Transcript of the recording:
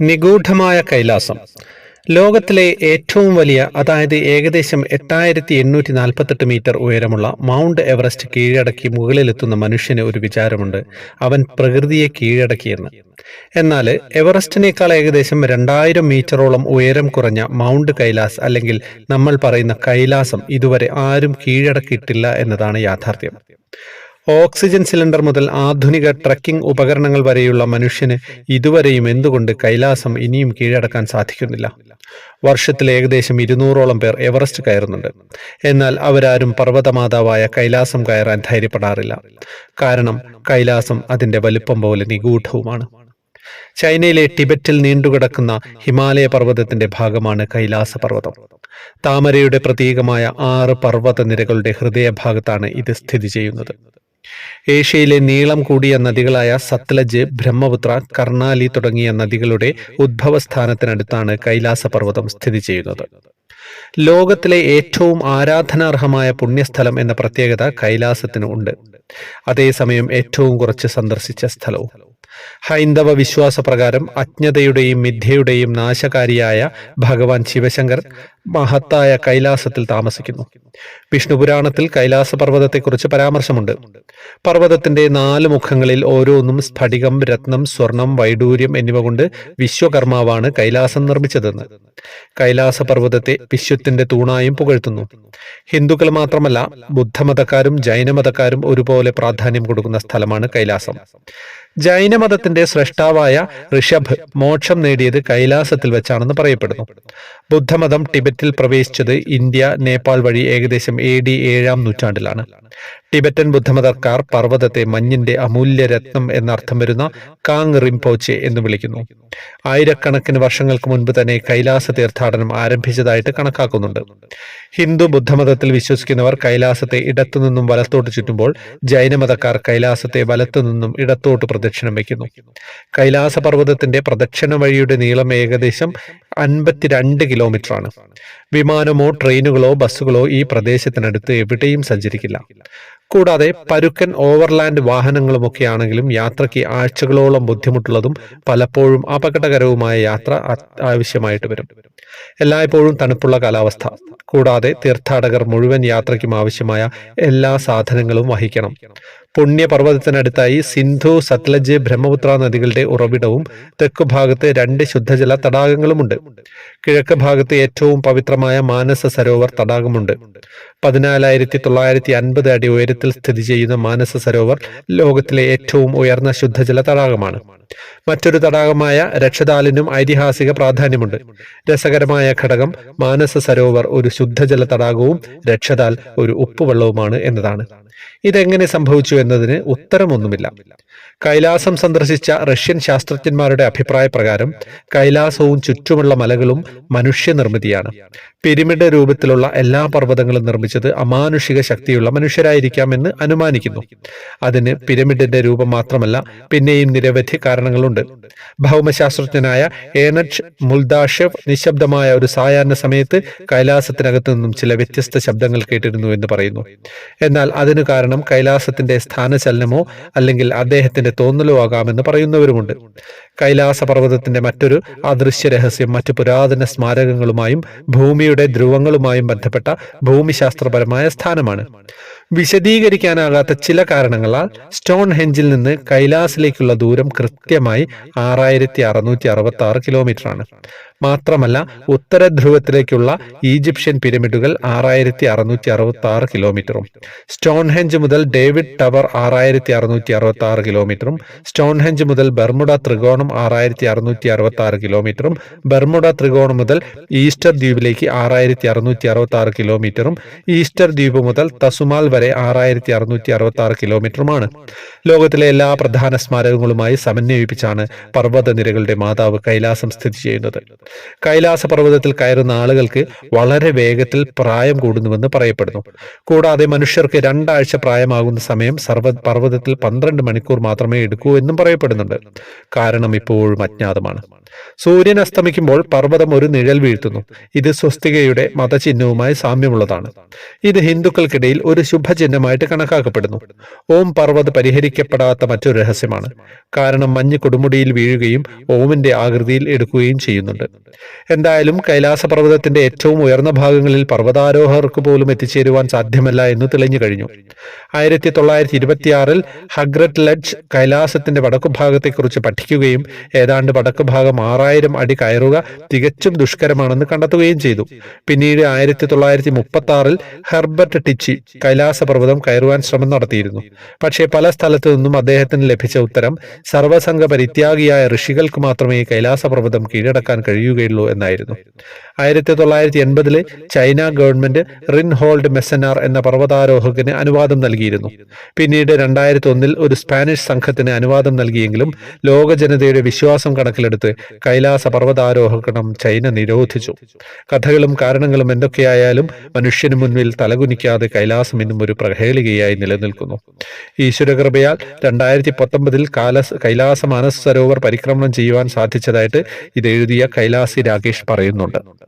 നിഗൂഢമായ കൈലാസം. ലോകത്തിലെ ഏറ്റവും വലിയ അതായത് ഏകദേശം എട്ടായിരത്തി എണ്ണൂറ്റി നാൽപ്പത്തെട്ട് മീറ്റർ ഉയരമുള്ള മൗണ്ട് എവറസ്റ്റ് കീഴടക്കി മുകളിലെത്തുന്ന മനുഷ്യന് ഒരു വിചാരമുണ്ട്. അവൻ പ്രകൃതിയെ കീഴടക്കിയെന്ന്. എന്നാൽ എവറസ്റ്റിനേക്കാൾ ഏകദേശം രണ്ടായിരം മീറ്ററോളം ഉയരം കുറഞ്ഞ മൗണ്ട് കൈലാസ് അല്ലെങ്കിൽ നമ്മൾ പറയുന്ന കൈലാസം ഇതുവരെ ആരും കീഴടക്കിയിട്ടില്ല എന്നതാണ് യാഥാർത്ഥ്യം. ഓക്സിജൻ സിലിണ്ടർ മുതൽ ആധുനിക ട്രക്കിംഗ് ഉപകരണങ്ങൾ വരെയുള്ള മനുഷ്യന് ഇതുവരെയും എന്തുകൊണ്ട് കൈലാസം ഇനിയും കീഴടക്കാൻ സാധിക്കുന്നില്ല? വർഷത്തിൽ ഏകദേശം ഇരുന്നൂറോളം പേർ എവറസ്റ്റ് കയറുന്നുണ്ട്. എന്നാൽ അവരാരും പർവതമാതാവായ കൈലാസം കയറാൻ ധൈര്യപ്പെടാറില്ല. കാരണം കൈലാസം അതിന്റെ വലിപ്പം പോലെ നിഗൂഢവുമാണ്. ചൈനയിലെ ടിബറ്റിൽ നീണ്ടുകിടക്കുന്ന ഹിമാലയ പർവതത്തിന്റെ ഭാഗമാണ് കൈലാസ പർവതം. താമരയുടെ പ്രതീകമായ ആറ് പർവത നിരകളുടെ ഹൃദയഭാഗത്താണ് ഇത് സ്ഥിതി ചെയ്യുന്നത്. ഏഷ്യയിലെ നീളം കൂടിയ നദികളായ സത്ലജ് ബ്രഹ്മപുത്ര കർണാലി തുടങ്ങിയ നദികളുടെ ഉദ്ഭവസ്ഥാനത്തിനടുത്താണ് കൈലാസ പർവതം സ്ഥിതി ചെയ്യുന്നത്. ലോകത്തിലെ ഏറ്റവും ആരാധനാർഹമായ പുണ്യസ്ഥലം എന്ന പ്രത്യേകത കൈലാസത്തിനുണ്ട് അതേസമയം ഏറ്റവും കുറച്ച് സന്ദർശിച്ച സ്ഥലവും. ഹൈന്ദവ വിശ്വാസപ്രകാരം അജ്ഞതയുടെയും മിഥ്യയുടെയും നാശകാരിയായ ഭഗവാൻ ശിവശങ്കർ മഹത്തായ കൈലാസത്തിൽ താമസിക്കുന്നു. വിഷ്ണുപുരാണത്തിൽ കൈലാസ പർവതത്തെക്കുറിച്ച് പരാമർശമുണ്ട്. പർവതത്തിന്റെ നാല് മുഖങ്ങളിൽ ഓരോന്നും സ്ഫടികം രത്നം സ്വർണം വൈഡൂര്യം എന്നിവ കൊണ്ട് വിശ്വകർമാവാണ് കൈലാസം നിർമ്മിച്ചതെന്ന്. കൈലാസ പർവതത്തെ വിശ്വത്തിന്റെ തൂണായും പുകഴ്ത്തുന്നു. ഹിന്ദുക്കൾ മാത്രമല്ല ബുദ്ധമതക്കാരും ജൈനമതക്കാരും ഒരുപോലെ പ്രാധാന്യം കൊടുക്കുന്ന സ്ഥലമാണ് കൈലാസം. ജൈനമതത്തിന്റെ സൃഷ്ടാവായ ഋഷഭ് മോക്ഷം നേടിയത് കൈലാസത്തിൽ വെച്ചാണെന്ന് പറയപ്പെടുന്നു. ബുദ്ധമതം ടിബറ്റിൽ പ്രവേശിച്ചത് ഇന്ത്യ നേപ്പാൾ വഴി ഏകദേശം എ ഡി ഏഴാം നൂറ്റാണ്ടിലാണ്. ടിബറ്റൻ ബുദ്ധമതക്കാർ പർവതത്തെ മഞ്ഞിന്റെ അമൂല്യ രത്നം എന്നർത്ഥം വരുന്ന കാങ് റിംപോച്ചെ എന്ന് വിളിക്കുന്നു. ആയിരക്കണക്കിന് വർഷങ്ങൾക്ക് മുൻപ് തന്നെ കൈലാസ തീർത്ഥാടനം ആരംഭിച്ചതായിട്ട് കണക്കാക്കുന്നുണ്ട്. ഹിന്ദു ബുദ്ധമതത്തിൽ വിശ്വസിക്കുന്നവർ കൈലാസത്തെ ഇടത്തുനിന്നും വലത്തോട്ട് ചുറ്റുമ്പോൾ ജൈനമതക്കാർ കൈലാസത്തെ വലത്തുനിന്നും ഇടത്തോട്ട് പ്രദക്ഷിണം വയ്ക്കുന്നു. കൈലാസ പർവതത്തിന്റെ പ്രദക്ഷിണ വഴിയുടെ നീളം ഏകദേശം അൻപത്തിരണ്ട് കിലോമീറ്റർ ആണ് വിമാനമോ ട്രെയിനുകളോ ബസ്സുകളോ ഈ പ്രദേശത്തിനടുത്ത് എവിടെയും സഞ്ചരിക്കില്ല. കൂടാതെ പരുക്കൻ ഓവർലാൻഡ് വാഹനങ്ങളുമൊക്കെ ആണെങ്കിലും യാത്രയ്ക്ക് ആഴ്ചകളോളം ബുദ്ധിമുട്ടുള്ളതും പലപ്പോഴും അപകടകരവുമായ യാത്ര ആവശ്യമായിട്ട് വരും. എല്ലായ്പ്പോഴും തണുപ്പുള്ള കാലാവസ്ഥ. കൂടാതെ തീർത്ഥാടകർ മുഴുവൻ യാത്രയ്ക്കും ആവശ്യമായ എല്ലാ സാധനങ്ങളും വഹിക്കണം. പുണ്യപർവതത്തിനടുത്തായി സിന്ധു സത്ലജ് ബ്രഹ്മപുത്ര നദികളുടെ ഉറവിടവും തെക്കു ഭാഗത്ത് രണ്ട് ശുദ്ധജല തടാകങ്ങളുമുണ്ട്. കിഴക്ക് ഭാഗത്ത് ഏറ്റവും പവിത്രമായ മാനസ സരോവർ തടാകമുണ്ട്. പതിനാലായിരത്തി തൊള്ളായിരത്തി അൻപത് അടി ഉയരത്തിൽ സ്ഥിതി ചെയ്യുന്ന മാനസ സരോവർ ലോകത്തിലെ ഏറ്റവും ഉയർന്ന ശുദ്ധജല തടാകമാണ് മറ്റൊരു തടാകമായ രക്ഷതാലിനും ഐതിഹാസിക പ്രാധാന്യമുണ്ട്. രസകരമായ ഘടകം മാനസ സരോവർ ഒരു ശുദ്ധജല തടാകവും രക്ഷതാൽ ഒരു ഉപ്പുവെള്ളവുമാണ് എന്നതാണ്. ഇതെങ്ങനെ സംഭവിച്ചു എന്നതിന് ഉത്തരമൊന്നുമില്ല. കൈലാസം സന്ദർശിച്ച റഷ്യൻ ശാസ്ത്രജ്ഞന്മാരുടെ അഭിപ്രായ പ്രകാരം കൈലാസവും ചുറ്റുമുള്ള മലകളും മനുഷ്യനിർമ്മിതിയാണ്. പിരമിഡ് രൂപത്തിലുള്ള എല്ലാ പർവതങ്ങളും നിർമ്മിച്ചത് അമാനുഷിക ശക്തിയുള്ള മനുഷ്യരായിരിക്കാമെന്ന് അനുമാനിക്കുന്നു. അതിന് പിരമിഡിന്റെ രൂപം മാത്രമല്ല പിന്നെയും നിരവധി കാരണങ്ങളുണ്ട്. ഭൗമശാസ്ത്രജ്ഞനായ ഏനച്ച് മുൽദാഷെവ് നിശബ്ദമായ ഒരു സായാഹ്ന സമയത്ത് കൈലാസത്തിനകത്തു നിന്നും ചില വ്യത്യസ്ത ശബ്ദങ്ങൾ കേട്ടിരുന്നു എന്ന് പറയുന്നു. എന്നാൽ അതിനു കാരണം കൈലാസത്തിന്റെ സ്ഥാനചലനമോ അല്ലെങ്കിൽ അദ്ദേഹത്തിന്റെ തോന്നലോ ആകാമെന്ന് പറയുന്നവരുമുണ്ട്. കൈലാസ പർവതത്തിന്റെ മറ്റൊരു അദൃശ്യ രഹസ്യം മറ്റു പുരാതന സ്മാരകങ്ങളുമായും ഭൂമിയുടെ ധ്രുവങ്ങളുമായും ബന്ധപ്പെട്ട ഭൂമിശാസ്ത്രപരമായ സ്ഥാനമാണ്. വിശദീകരിക്കാനാകാത്ത ചില കാരണങ്ങളാൽ സ്റ്റോൺ ഹെഞ്ചിൽ നിന്ന് കൈലാസിലേക്കുള്ള ദൂരം കൃത്യമായി ആറായിരത്തി അറുന്നൂറ്റി അറുപത്തി ആറ് കിലോമീറ്റർ ആണ് മാത്രമല്ല ഉത്തര ധ്രുവത്തിലേക്കുള്ള ഈജിപ്ഷ്യൻ പിരമിഡുകൾ ആറായിരത്തി അറുന്നൂറ്റി അറുപത്തി ആറ് കിലോമീറ്ററും. സ്റ്റോൺഹെഞ്ച് മുതൽ ഡേവിഡ് ടവർ ആറായിരത്തി അറുന്നൂറ്റി അറുപത്തി ആറ് കിലോമീറ്ററും. സ്റ്റോൺഹെഞ്ച് മുതൽ ബർമുഡ ത്രികോണം ആറായിരത്തി അറുന്നൂറ്റി അറുപത്തി ആറ് കിലോമീറ്ററും. ബർമുഡ ത്രികോണം മുതൽ ഈസ്റ്റർ ദ്വീപിലേക്ക് ആറായിരത്തി അറുന്നൂറ്റി അറുപത്തി ആറ് കിലോമീറ്ററും. ഈസ്റ്റർ ദ്വീപ് മുതൽ തസുമാൽ വരെ ആറായിരത്തി അറുന്നൂറ്റി അറുപത്തി ആറ് കിലോമീറ്ററുമാണ്. ലോകത്തിലെ എല്ലാ പ്രധാന സ്മാരകങ്ങളുമായി സമന്വയിപ്പിച്ചാണ് പർവത നിരകളുടെ മാതാവ് കൈലാസം സ്ഥിതി ചെയ്യുന്നത്. കൈലാസ പർവതത്തിൽ കയറുന്ന ആളുകൾക്ക് വളരെ വേഗത്തിൽ പ്രായം കൂടുന്നുവെന്ന് പറയപ്പെടുന്നു. കൂടാതെ മനുഷ്യർക്ക് രണ്ടാഴ്ച പ്രായമാകുന്ന സമയം സർവ പർവതത്തിൽ പന്ത്രണ്ട് മണിക്കൂർ മാത്രമേ എടുക്കൂ എന്നും പറയപ്പെടുന്നുണ്ട്. കാരണം ഇപ്പോഴും അജ്ഞാതമാണ്. സൂര്യൻ അസ്തമിക്കുമ്പോൾ പർവതം ഒരു നിഴൽ വീഴ്ത്തുന്നു. ഇത് സ്വസ്തികയുടെ മതചിഹ്നവുമായി സാമ്യമുള്ളതാണ്. ഇത് ഹിന്ദുക്കൾക്കിടയിൽ ഒരു ശുഭചിഹ്നമായിട്ട് കണക്കാക്കപ്പെടുന്നു. ഓം പർവത് പരിഹരിക്കപ്പെടാത്ത മറ്റൊരു രഹസ്യമാണ്. കാരണം മഞ്ഞ് കൊടുമുടിയിൽ വീഴുകയും ഓമിന്റെ ആകൃതിയിൽ എടുക്കുകയും ചെയ്യുന്നുണ്ട്. എന്തായാലും കൈലാസ പർവതത്തിന്റെ ഏറ്റവും ഉയർന്ന ഭാഗങ്ങളിൽ പർവതാരോഹർക്ക് പോലും എത്തിച്ചേരുവാൻ സാധ്യമല്ല എന്ന് തെളിഞ്ഞു കഴിഞ്ഞു. ആയിരത്തി തൊള്ളായിരത്തി ഇരുപത്തിയാറിൽ ഹഗ്രറ്റ് ലഡ്ജ് കൈലാസത്തിന്റെ വടക്കുഭാഗത്തെക്കുറിച്ച് പഠിക്കുകയും ഏതാണ്ട് വടക്കുഭാഗം ആറായിരം അടി കയറുക തികച്ചും ദുഷ്കരമാണെന്ന് കണ്ടെത്തുകയും ചെയ്തു. പിന്നീട് ആയിരത്തി തൊള്ളായിരത്തി മുപ്പത്തി ആറിൽ ഹെർബർട്ട് ടിച്ചി കൈലാസ പർവതം കയറുവാൻ ശ്രമം നടത്തിയിരുന്നു. പക്ഷേ പല സ്ഥലത്തു നിന്നും അദ്ദേഹത്തിന് ലഭിച്ച ഉത്തരം സർവസംഘ പരിത്യാഗിയായ ഋഷികൾക്ക് മാത്രമേ കൈലാസ പർവതം കീഴടക്കാൻ കഴിയുകയുള്ളൂ എന്നായിരുന്നു. ആയിരത്തി തൊള്ളായിരത്തി എൺപതിലെ China government Reinhold Messner എന്ന പർവതാരോഹകന് അനുവാദം നൽകിയിരുന്നു. പിന്നീട് രണ്ടായിരത്തി ഒന്നിൽ ഒരു സ്പാനിഷ് സംഘത്തിന് അനുവാദം നൽകിയെങ്കിലും ലോക ജനതയുടെ വിശ്വാസം കണക്കിലെടുത്ത് കൈലാസ പർവതാരോഹണം ചൈന നിരോധിച്ചു. കഥകളും കാരണങ്ങളും എന്തൊക്കെയായാലും മനുഷ്യന് മുന്നിൽ തലകുനിക്കാതെ കൈലാസം ഇന്നും ഒരു പ്രഹേളികയായി നിലനിൽക്കുന്നു. ഈശ്വരകൃപയാൽ രണ്ടായിരത്തി പത്തൊമ്പതിൽ കാലസ് കൈലാസ മാനസ സരോവർ പരിക്രമണം ചെയ്യുവാൻ സാധിച്ചതായിട്ട് ഇത് എഴുതിയ കൈലാസി രാകേഷ് പറയുന്നുണ്ട്.